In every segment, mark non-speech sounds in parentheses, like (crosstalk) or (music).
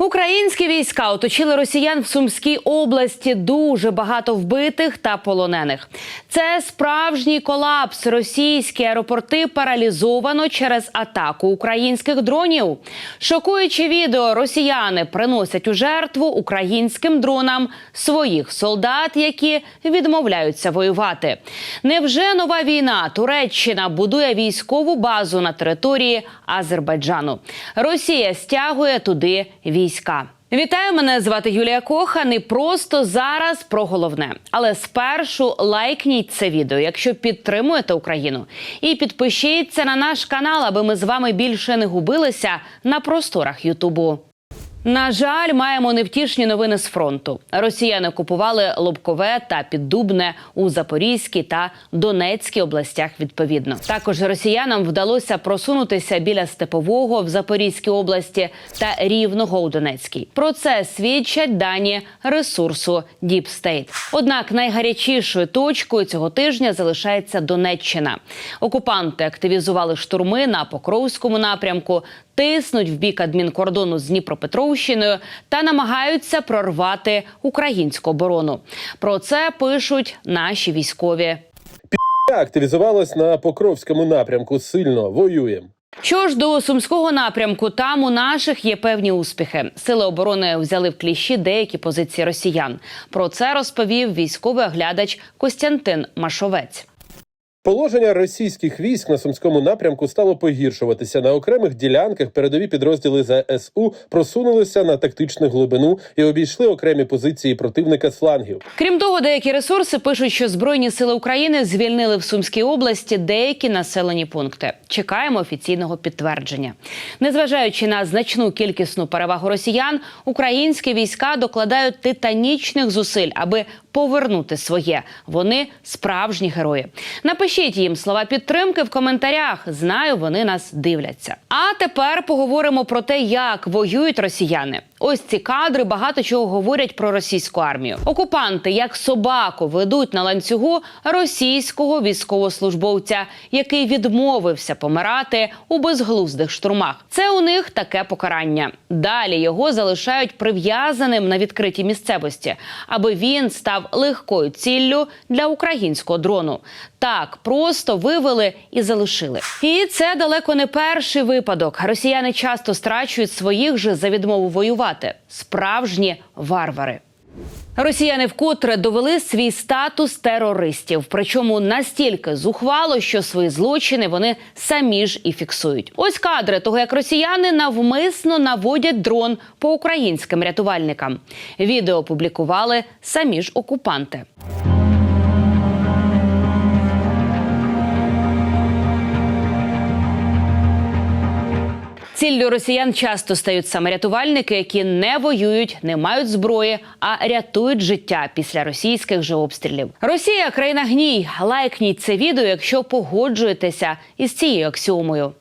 Українські війська оточили росіян в Сумській області. Дуже багато вбитих та полонених. Це справжній колапс. Російські аеропорти паралізовано через атаку українських дронів. Шокуючі відео росіяни приносять у жертву українським дронам своїх солдат, які відмовляються воювати. Невже нова війна? Туреччина будує військову базу на території Азербайджану. Росія стягує туди війська. Вітаю, мене звати Юлія Кохан. І просто зараз про головне. Але спершу лайкніть це відео, якщо підтримуєте Україну, і підпишіться на наш канал, аби ми з вами більше не губилися на просторах Ютубу. На жаль, маємо невтішні новини з фронту. Росіяни окупували Лобкове та Піддубне у Запорізькій та Донецькій областях. Відповідно, також росіянам вдалося просунутися біля Степового в Запорізькій області та Рівного у Донецькій. Про це свідчать дані ресурсу Deep State. Однак найгарячішою точкою цього тижня залишається Донеччина. Окупанти активізували штурми на Покровському напрямку тиснуть в бік адмінкордону з Дніпропетровщиною та намагаються прорвати українську оборону. Про це пишуть наші військові. активізувалась на Покровському напрямку. Сильно воюємо. Що ж до сумського напрямку, там у наших є певні успіхи. Сили оборони взяли в кліщі деякі позиції росіян. Про це розповів військовий оглядач Костянтин Машовець. Положення російських військ на сумському напрямку стало погіршуватися. На окремих ділянках передові підрозділи ЗСУ просунулися на тактичну глибину і обійшли окремі позиції противника з флангів. Крім того, деякі ресурси пишуть, що збройні сили України звільнили в Сумській області деякі населені пункти. Чекаємо офіційного підтвердження. Незважаючи на значну кількісну перевагу росіян, українські війська докладають титанічних зусиль, аби повернути своє. Вони справжні герої. Напишіть їм слова підтримки в коментарях. Знаю, вони нас дивляться. А тепер поговоримо про те, як воюють росіяни. Ось ці кадри багато чого говорять про російську армію. Окупанти, як собаку, ведуть на ланцюгу російського військовослужбовця, який відмовився помирати у безглуздих штурмах. Це у них таке покарання. Далі його залишають прив'язаним на відкритій місцевості, аби він став легкою ціллю для українського дрону. Так просто вивели і залишили. І це далеко не перший випадок. Росіяни часто страчують своїх же за відмову воювати. Справжні варвари. Росіяни вкотре довели свій статус терористів, причому настільки зухвало, що свої злочини вони самі ж і фіксують. Ось кадри того, як росіяни навмисно наводять дрон по українським рятувальникам. Відео опублікували самі ж окупанти. Ціллю росіян часто стають саме рятувальники, які не воюють, не мають зброї, а рятують життя після російських же обстрілів. Росія країна гній. Лайкніть це відео, якщо погоджуєтеся із цією аксіомою.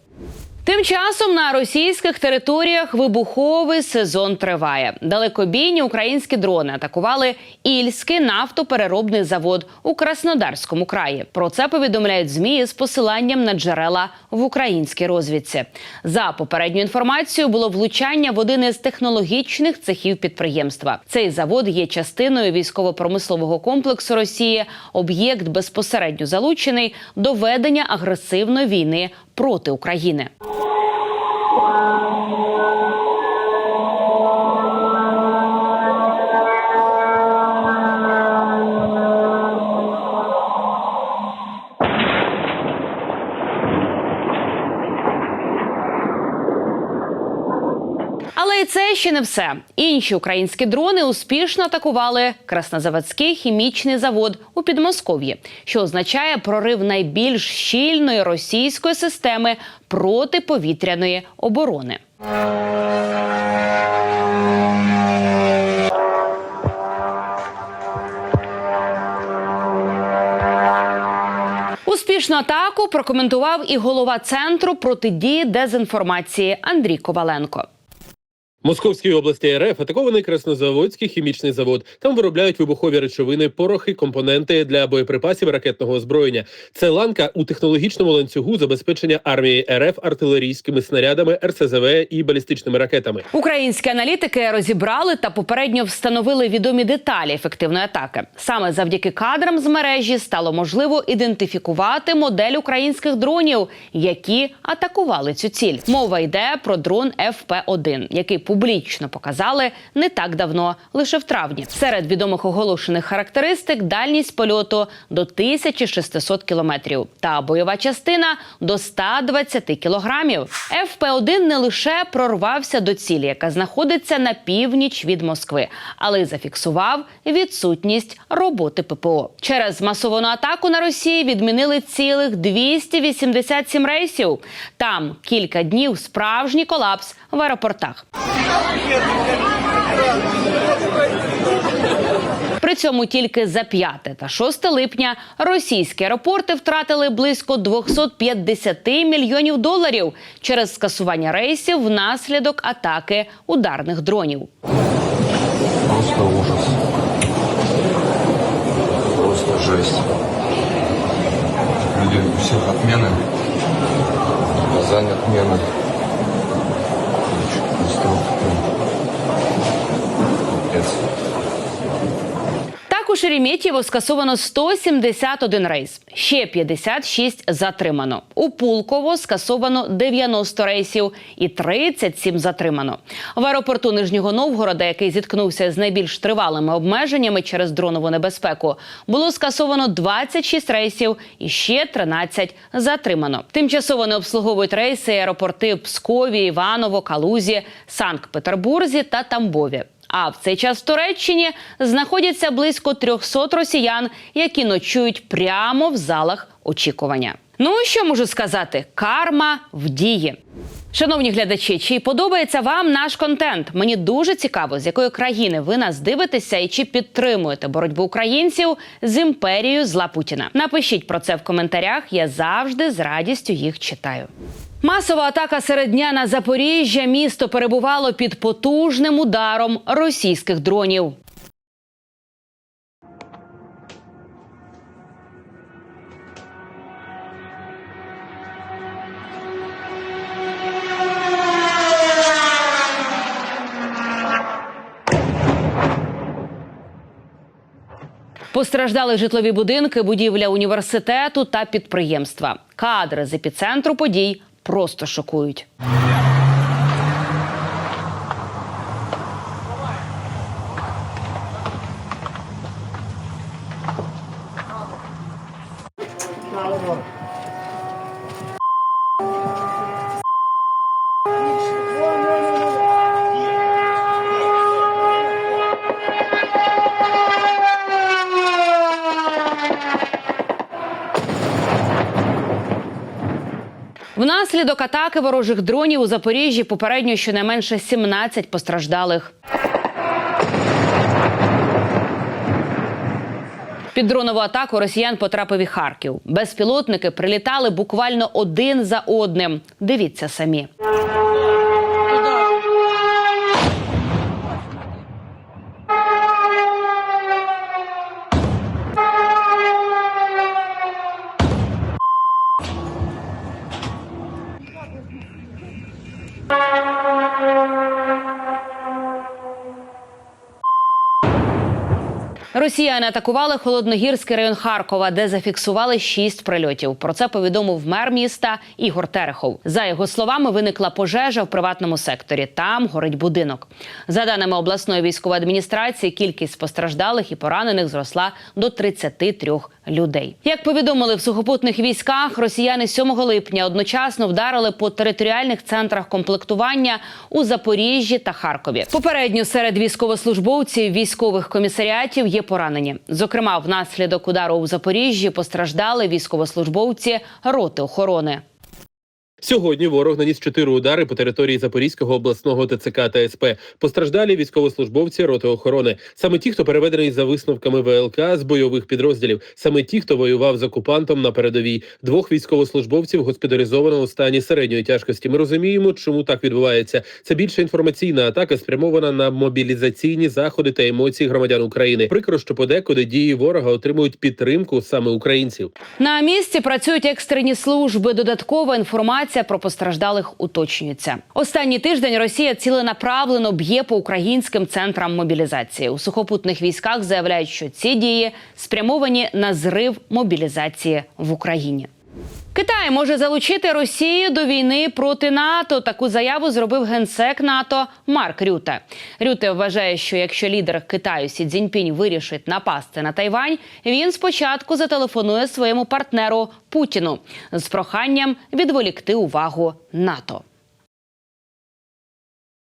Тим часом на російських територіях вибуховий сезон триває. Далекобійні українські дрони атакували Ільський нафтопереробний завод у Краснодарському краї. Про це повідомляють змі з посиланням на джерела в українській розвідці. За попередньою інформацією було влучання в один із технологічних цехів підприємства. Цей завод є частиною військово-промислового комплексу Росії. Об'єкт безпосередньо залучений до ведення агресивної війни проти України. Ще не все. Інші українські дрони успішно атакували Краснозаводський хімічний завод у Підмосков'ї, що означає прорив найбільш щільної російської системи протиповітряної оборони. Успішну атаку прокоментував і голова центру протидії дезінформації Андрій Коваленко. Московській області РФ атакований Краснозаводський хімічний завод. Там виробляють вибухові речовини, порохи, компоненти для боєприпасів ракетного озброєння. Це ланка у технологічному ланцюгу забезпечення армії РФ артилерійськими снарядами, РСЗВ і балістичними ракетами. Українські аналітики розібрали та попередньо встановили відомі деталі ефективної атаки. Саме завдяки кадрам з мережі стало можливо ідентифікувати модель українських дронів, які атакували цю ціль. Мова йде про дрон ФП-1, який публічно показали не так давно, лише в травні. Серед відомих оголошених характеристик дальність польоту до 1600 кілометрів та бойова частина до 120 кілограмів. ФП-1 не лише прорвався до цілі, яка знаходиться на північ від Москви, але й зафіксував відсутність роботи ППО. Через масовану атаку на Росії відмінили цілих 287 рейсів. Там кілька днів справжній колапс в аеропортах. При цьому тільки за 5 та 6 липня російські аеропорти втратили близько 250 мільйонів доларів через скасування рейсів внаслідок атаки ударних дронів. Просто ужас. Просто жесть. Люди, у всех Казань отмены. Просто, ну, капец. Так у Шереметьєво скасовано 171 рейс, ще 56 затримано. У Пулково скасовано 90 рейсів і 37 затримано. В аеропорту Нижнього Новгорода, який зіткнувся з найбільш тривалими обмеженнями через дронову небезпеку, було скасовано 26 рейсів і ще 13 затримано. Тимчасово не обслуговують рейси аеропорти Пскові, Іваново, Калузі, Санкт-Петербурзі та Тамбові. А в цей час в Туреччині знаходяться близько 300 росіян, які ночують прямо в залах очікування. Ну що можу сказати? Карма в дії. Шановні глядачі, чи подобається вам наш контент? Мені дуже цікаво, з якої країни ви нас дивитеся і чи підтримуєте боротьбу українців з імперією зла Путіна. Напишіть про це в коментарях. Я завжди з радістю їх читаю. Масова атака серед дня на Запоріжжя. Місто перебувало під потужним ударом російських дронів. Постраждали житлові будинки, будівля університету та підприємства. Кадри з епіцентру подій просто шокують. Внаслідок атаки ворожих дронів у Запоріжжі попередньо щонайменше 17 постраждалих. Під дронову атаку росіян потрапив і Харків. Безпілотники прилітали буквально один за одним. Дивіться самі. Росіяни атакували холодногірський район Харкова, де зафіксували шість прильотів. Про це повідомив мер міста Ігор Терехов. За його словами, виникла пожежа в приватному секторі. Там горить будинок. За даними обласної військової адміністрації, кількість постраждалих і поранених зросла до 33 людей. Як повідомили в сухопутних військах, росіяни 7 липня одночасно вдарили по територіальних центрах комплектування у Запоріжжі та Харкові. Попередньо серед військовослужбовців військових комісаріатів є поранені. Зокрема, внаслідок удару у Запоріжжі постраждали військовослужбовці роти охорони. Сьогодні ворог наніс чотири удари по території Запорізького обласного ТЦК та СП. Постраждалі військовослужбовці роти охорони. Саме ті, хто переведений за висновками ВЛК з бойових підрозділів, саме ті, хто воював з окупантом на передовій. Двох військовослужбовців госпіталізовано у стані середньої тяжкості. Ми розуміємо, чому так відбувається. Це більше інформаційна атака, спрямована на мобілізаційні заходи та емоції громадян України. Прикро, що подекуди дії ворога отримують підтримку саме українців. На місці працюють екстрені служби. Додаткова інформація про постраждалих уточнюється. Останній тиждень Росія ціленаправлено б'є по українським центрам мобілізації. У сухопутних військах заявляють, що ці дії спрямовані на зрив мобілізації в Україні. Китай може залучити Росію до війни проти НАТО. Таку заяву зробив генсек НАТО Марк Рюте. Рюте вважає, що якщо лідер Китаю Сі Цзіньпінь вирішить напасти на Тайвань, він спочатку зателефонує своєму партнеру Путіну з проханням відволікти увагу НАТО.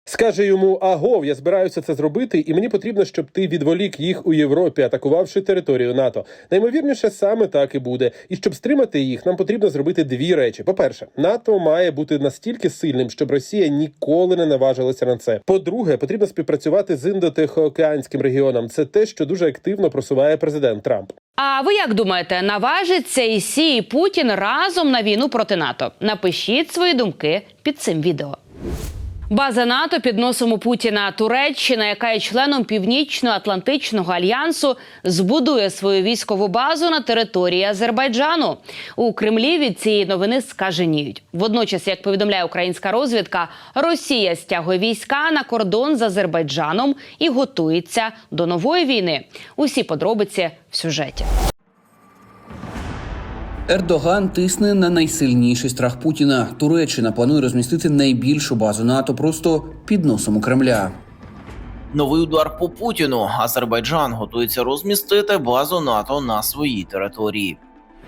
Скаже йому: Агов, я збираюся це зробити, і мені потрібно, щоб ти відволік їх у Європі, атакувавши територію НАТО. Наймовірніше, саме так і буде. І щоб стримати їх, нам потрібно зробити дві речі: по-перше, НАТО має бути настільки сильним, щоб Росія ніколи не наважилася на це. По-друге, потрібно співпрацювати з індотихоокеанським регіоном. Це те, що дуже активно просуває президент Трамп. А ви як думаєте, наважиться і Сі і Путін разом на війну проти НАТО? Напишіть свої думки під цим відео. База НАТО під носом у Путіна Туреччина, яка є членом Північно-Атлантичного альянсу, збудує свою військову базу на території Азербайджану. У Кремлі від цієї новини скаженіють. Водночас, як повідомляє українська розвідка, Росія стягує війська на кордон з Азербайджаном і готується до нової війни. Усі подробиці в сюжеті. Ердоган тисне на найсильніший страх Путіна. Туреччина планує розмістити найбільшу базу НАТО просто під носом у Кремля. Новий удар по Путіну. Азербайджан готується розмістити базу НАТО на своїй території.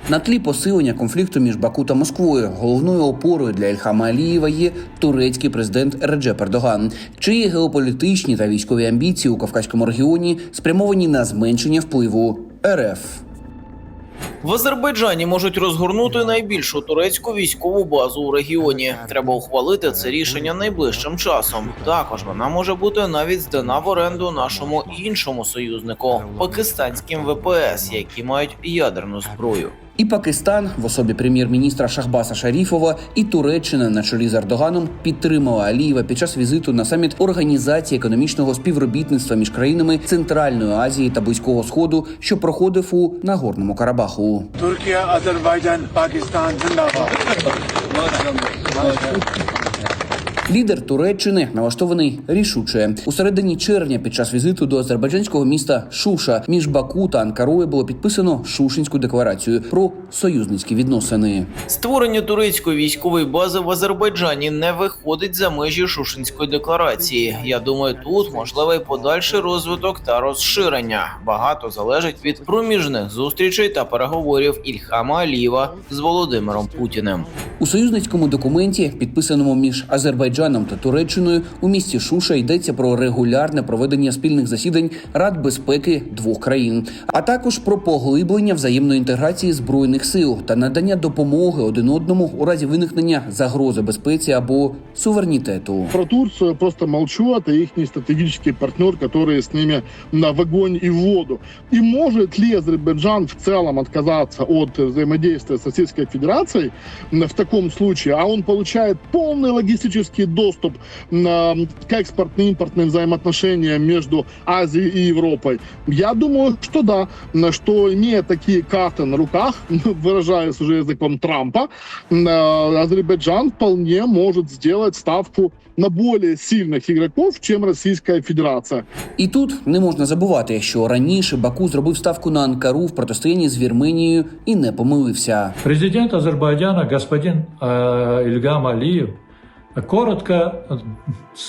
На тлі посилення конфлікту між Баку та Москвою головною опорою для Ільхама Алієва є турецький президент Реджеп Ердоган, чиї геополітичні та військові амбіції у Кавказькому регіоні спрямовані на зменшення впливу РФ. В Азербайджані можуть розгорнути найбільшу турецьку військову базу у регіоні. Треба ухвалити це рішення найближчим часом. Також вона може бути навіть здана в оренду нашому іншому союзнику пакистанським ВПС, які мають ядерну зброю. І Пакистан в особі прем'єр-міністра Шахбаса Шаріфова і Туреччина на чолі з Ердоганом підтримала Алієва під час візиту на саміт організації економічного співробітництва між країнами Центральної Азії та Близького Сходу, що проходив у Нагорному Карабаху. Туркія, Азербайджан, Пакистан. Лідер Туреччини налаштований рішуче у середині червня. Під час візиту до азербайджанського міста Шуша між Баку та Анкарою було підписано Шушинську декларацію про союзницькі відносини. Створення турецької військової бази в Азербайджані не виходить за межі Шушинської декларації. Я думаю, тут можливий подальший розвиток та розширення. Багато залежить від проміжних зустрічей та переговорів Ільхама Алієва з Володимиром Путіним. У союзницькому документі, підписаному між Азербайджаном та Туреччиною, у місті Шуша йдеться про регулярне проведення спільних засідань Рад безпеки двох країн, а також про поглиблення взаємної інтеграції збройних сил та надання допомоги один одному у разі виникнення загрози безпеці або суверенітету. Про Турцию просто молчу, это их стратегический партнер, который с ними на в огонь и в воду. И может ли Азербайджан в целом отказаться от взаимодействия с Российской Федерацией м, в таком случае, а он получает полный логистический доступ на, к экспортно-импортным взаимоотношениям между Азией и Европой? Я думаю, что да, на что имея такие карты на руках, (laughs) выражаясь уже языком Трампа, м, э, Азербайджан вполне может сделать ставку на более сильных игроков, чем Российская Федерация. І тут не можна забувати, що раніше Баку зробив ставку на Анкару в протистоянні з Вірменією і не помилився. Президент Азербайджана господин э, Ильгам Алиев коротко э,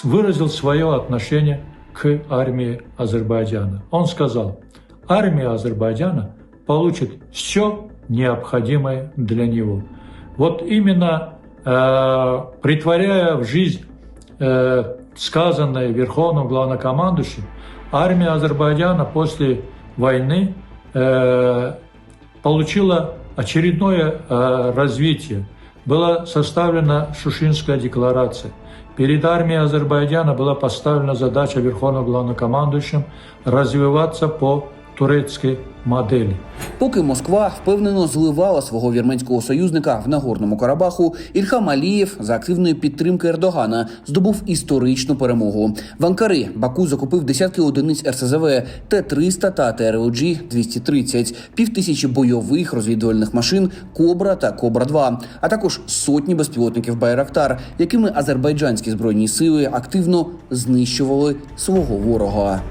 выразил свое отношение к армии Азербайджана. Он сказал, армия Азербайджана получит все необходимое для него. Вот именно э, притворяя в жизнь э, сказанное Верховным главнокомандующим, армия Азербайджана после войны э, получила очередное э, развитие. была составлена Шушинская декларация. Перед армией Азербайджана была поставлена задача Верховным главнокомандующим развиваться по турецкой модели. Поки Москва впевнено зливала свого вірменського союзника в Нагорному Карабаху, Ільхам Алієв за активної підтримки Ердогана здобув історичну перемогу. В Анкари Баку закупив десятки одиниць РСЗВ, Т-300 та ТРОГ-230, півтисячі бойових розвідувальних машин Кобра та Кобра-2, а також сотні безпілотників Байрактар, якими азербайджанські збройні сили активно знищували свого ворога.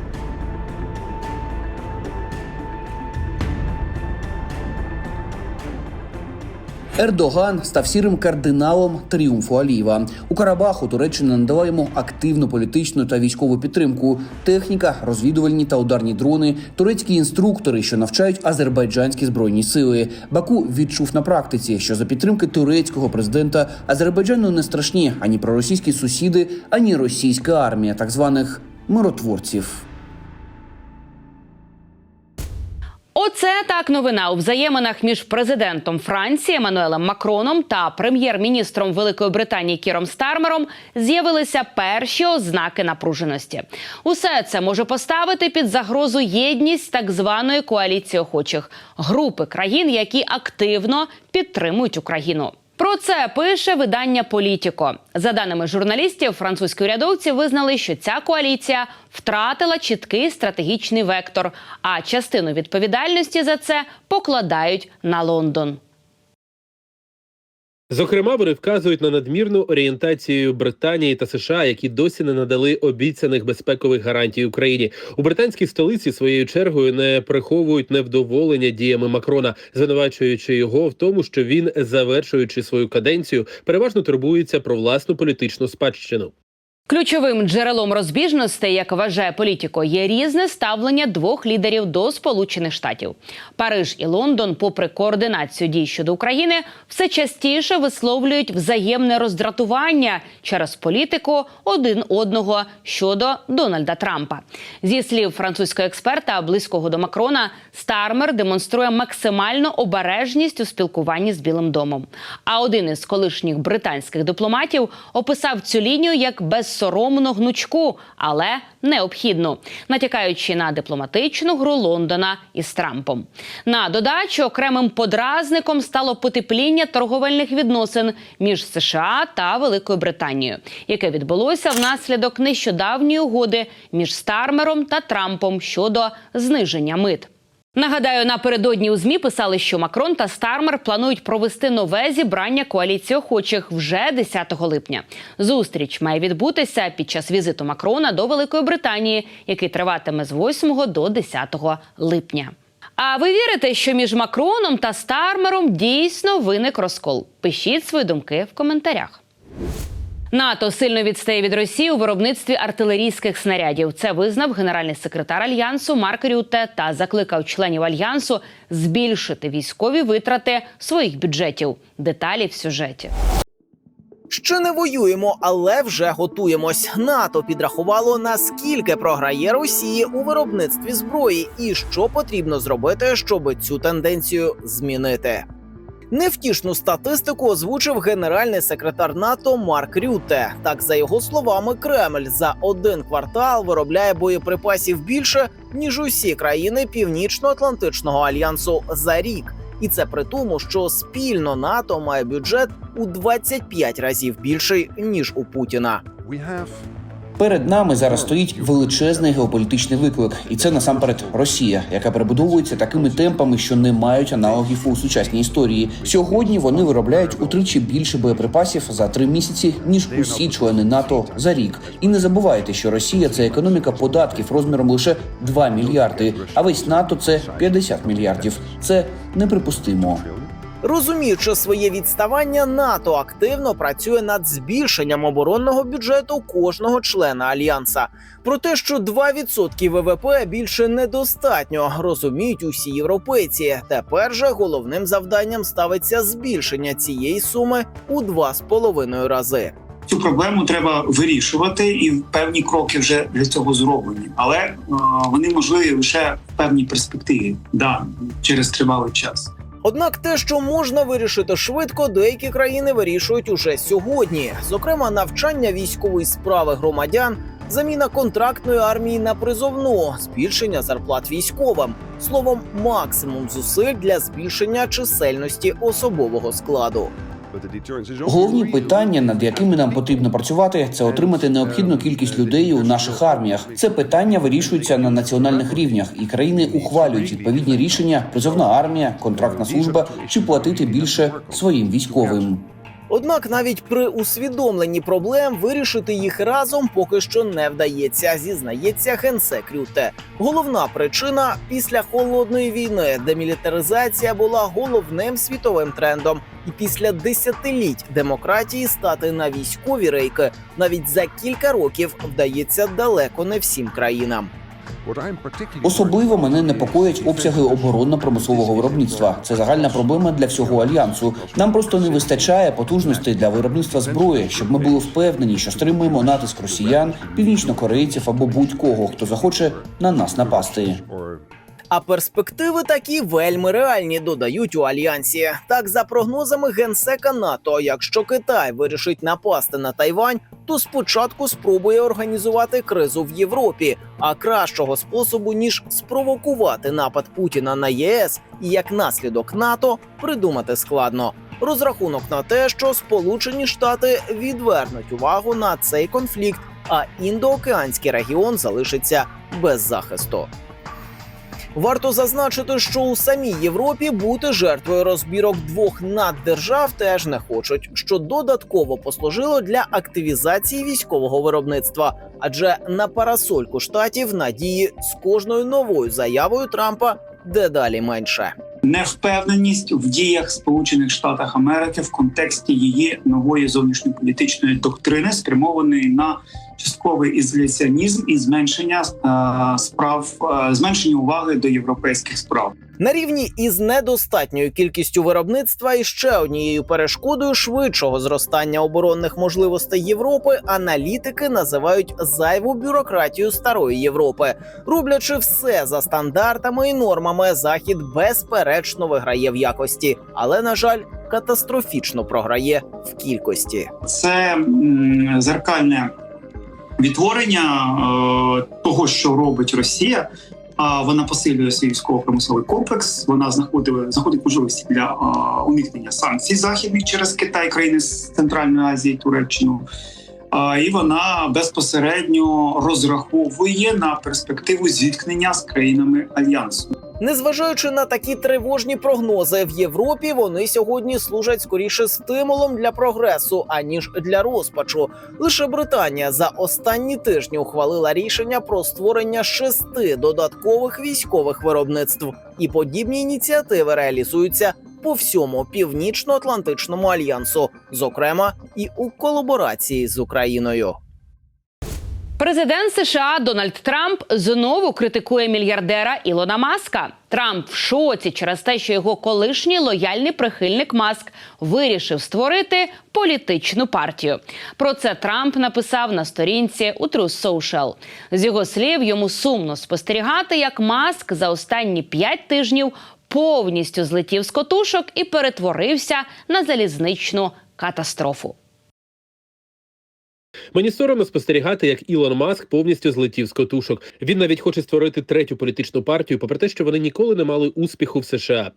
Ердоган став сірим кардиналом тріумфу Алієва. У Карабаху Туреччина надала йому активну політичну та військову підтримку. Техніка, розвідувальні та ударні дрони, турецькі інструктори, що навчають азербайджанські збройні сили. Баку відчув на практиці, що за підтримки турецького президента Азербайджану не страшні ані проросійські сусіди, ані російська армія, так званих миротворців. Оце так новина у взаєминах між президентом Франції Еммануелем Макроном та прем'єр-міністром Великої Британії Кіром Стармером з'явилися перші ознаки напруженості. Усе це може поставити під загрозу єдність так званої коаліції охочих групи країн, які активно підтримують Україну. Про це пише видання Політіко. За даними журналістів, французькі урядовці визнали, що ця коаліція втратила чіткий стратегічний вектор, а частину відповідальності за це покладають на Лондон. Зокрема, вони вказують на надмірну орієнтацію Британії та США, які досі не надали обіцяних безпекових гарантій Україні. У британській столиці своєю чергою не приховують невдоволення діями Макрона, звинувачуючи його в тому, що він, завершуючи свою каденцію, переважно турбується про власну політичну спадщину. Ключовим джерелом розбіжностей, як вважає політико, є різне ставлення двох лідерів до Сполучених Штатів. Париж і Лондон, попри координацію дій щодо України, все частіше висловлюють взаємне роздратування через політику один одного щодо Дональда Трампа. Зі слів французького експерта, близького до Макрона, Стармер демонструє максимальну обережність у спілкуванні з Білим домом. А один із колишніх британських дипломатів описав цю лінію як безсоромну гнучку, але необхідну, натякаючи на дипломатичну гру Лондона із Трампом. На додачу окремим подразником стало потепління торговельних відносин між США та Великою Британією, яке відбулося внаслідок нещодавньої угоди між Стармером та Трампом щодо зниження мит. Нагадаю, напередодні у змі писали, що Макрон та Стармер планують провести нове зібрання коаліції охочих вже 10 липня. Зустріч має відбутися під час візиту Макрона до Великої Британії, який триватиме з 8 до 10 липня. А ви вірите, що між Макроном та Стармером дійсно виник розкол? Пишіть свої думки в коментарях. НАТО сильно відстає від Росії у виробництві артилерійських снарядів. Це визнав генеральний секретар альянсу Марк Рютте та закликав членів альянсу збільшити військові витрати своїх бюджетів. Деталі в сюжеті. Ще не воюємо, але вже готуємось. НАТО підрахувало наскільки програє Росії у виробництві зброї, і що потрібно зробити, щоб цю тенденцію змінити. Невтішну статистику озвучив генеральний секретар НАТО Марк Рютте. Так, за його словами, Кремль за один квартал виробляє боєприпасів більше ніж усі країни Північно-Атлантичного альянсу за рік. І це при тому, що спільно НАТО має бюджет у 25 разів більший ніж у Путіна. Перед нами зараз стоїть величезний геополітичний виклик, і це насамперед Росія, яка перебудовується такими темпами, що не мають аналогів у сучасній історії. Сьогодні вони виробляють утричі більше боєприпасів за три місяці ніж усі члени НАТО за рік. І не забувайте, що Росія це економіка податків розміром лише 2 мільярди, а весь НАТО це 50 мільярдів. Це неприпустимо. Розуміючи своє відставання, НАТО активно працює над збільшенням оборонного бюджету кожного члена альянса. Про те, що 2% ВВП більше недостатньо, розуміють усі європейці. Тепер же головним завданням ставиться збільшення цієї суми у 2,5 рази. Цю проблему треба вирішувати, і певні кроки вже для цього зроблені, але е, вони можливі лише в певній перспективі, да через тривалий час. Однак те, що можна вирішити швидко, деякі країни вирішують уже сьогодні. Зокрема, навчання військової справи громадян, заміна контрактної армії на призовну, збільшення зарплат військовим. Словом, максимум зусиль для збільшення чисельності особового складу. Головні питання, над якими нам потрібно працювати, це отримати необхідну кількість людей у наших арміях. Це питання вирішуються на національних рівнях, і країни ухвалюють відповідні рішення: призовна армія, контрактна служба чи платити більше своїм військовим. Однак навіть при усвідомленні проблем вирішити їх разом поки що не вдається, зізнається генсек Рюте. Головна причина після холодної війни демілітаризація була головним світовим трендом, і після десятиліть демократії стати на військові рейки навіть за кілька років вдається далеко не всім країнам. Особливо мене непокоять обсяги оборонно-промислового виробництва. Це загальна проблема для всього альянсу. Нам просто не вистачає потужностей для виробництва зброї, щоб ми були впевнені, що стримуємо натиск росіян, північнокорейців або будь-кого, хто захоче на нас напасти. А перспективи такі вельми реальні додають у альянсі. Так, за прогнозами генсека НАТО, якщо Китай вирішить напасти на Тайвань, то спочатку спробує організувати кризу в Європі. А кращого способу ніж спровокувати напад Путіна на ЄС і як наслідок НАТО придумати складно. Розрахунок на те, що Сполучені Штати відвернуть увагу на цей конфлікт, а індоокеанський регіон залишиться без захисту. Варто зазначити, що у самій Європі бути жертвою розбірок двох наддержав теж не хочуть, що додатково послужило для активізації військового виробництва. Адже на парасольку штатів надії з кожною новою заявою Трампа дедалі менше. Невпевненість в діях Сполучених Штатів Америки в контексті її нової зовнішньополітичної доктрини, спрямованої на частковий ізоляціонізм і зменшення е, справ, е, зменшення уваги до європейських справ. На рівні із недостатньою кількістю виробництва і ще однією перешкодою швидшого зростання оборонних можливостей Європи аналітики називають зайву бюрократію старої Європи. Роблячи все за стандартами і нормами, захід безперечно виграє в якості, але на жаль, катастрофічно програє в кількості. Це м, зеркальне відтворення е, того, що робить Росія. А вона посилює свій військово-промисловий комплекс. Вона знаходила знаходить можливості для а, уникнення санкцій західних через Китай, країни з Центральної Азії, Туреччину. І вона безпосередньо розраховує на перспективу зіткнення з країнами альянсу. Незважаючи на такі тривожні прогнози в Європі, вони сьогодні служать скоріше стимулом для прогресу аніж для розпачу. Лише Британія за останні тижні ухвалила рішення про створення шести додаткових військових виробництв, і подібні ініціативи реалізуються по всьому північно-атлантичному альянсу, зокрема і у колаборації з Україною. Президент США Дональд Трамп знову критикує мільярдера Ілона Маска. Трамп в шоці через те, що його колишній лояльний прихильник Маск вирішив створити політичну партію. Про це Трамп написав на сторінці у Truth Social. З його слів, йому сумно спостерігати, як Маск за останні п'ять тижнів повністю злетів з котушок і перетворився на залізничну катастрофу. Мені соромно спостерігати, як Ілон Маск повністю злетів з котушок. Він навіть хоче створити третю політичну партію, попри те, що вони ніколи не мали успіху в США.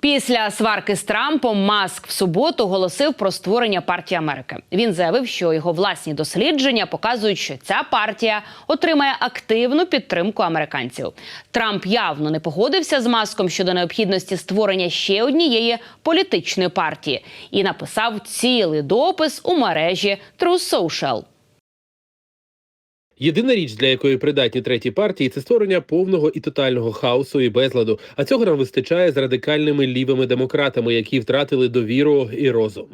Після сварки з Трампом Маск в суботу оголосив про створення партії Америки. Він заявив, що його власні дослідження показують, що ця партія отримає активну підтримку американців. Трамп явно не погодився з маском щодо необхідності створення ще однієї політичної партії і написав цілий допис у мережі True Social. Єдина річ, для якої придатні треті партії, це створення повного і тотального хаосу і безладу. А цього нам вистачає з радикальними лівими демократами, які втратили довіру і розум.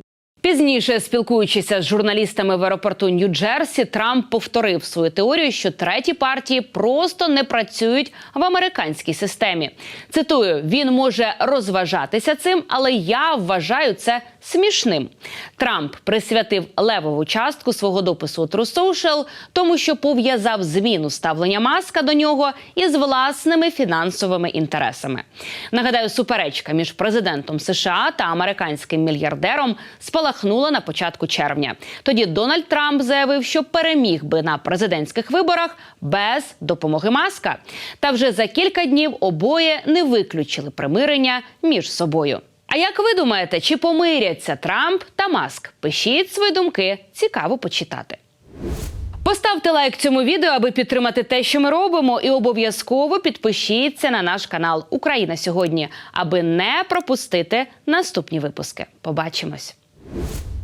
Пізніше, спілкуючися з журналістами в аеропорту Нью-Джерсі, Трамп повторив свою теорію, що треті партії просто не працюють в американській системі. Цитую: він може розважатися цим, але я вважаю це смішним. Трамп присвятив левову частку свого допису у True Social тому, що пов'язав зміну ставлення маска до нього із власними фінансовими інтересами. Нагадаю, суперечка між президентом США та американським мільярдером спалахнула на початку червня. Тоді Дональд Трамп заявив, що переміг би на президентських виборах без допомоги маска. Та вже за кілька днів обоє не виключили примирення між собою. А як ви думаєте, чи помиряться Трамп та Маск? Пишіть свої думки, цікаво почитати. Поставте лайк цьому відео, аби підтримати те, що ми робимо, і обов'язково підпишіться на наш канал Україна сьогодні, аби не пропустити наступні випуски. Побачимось. you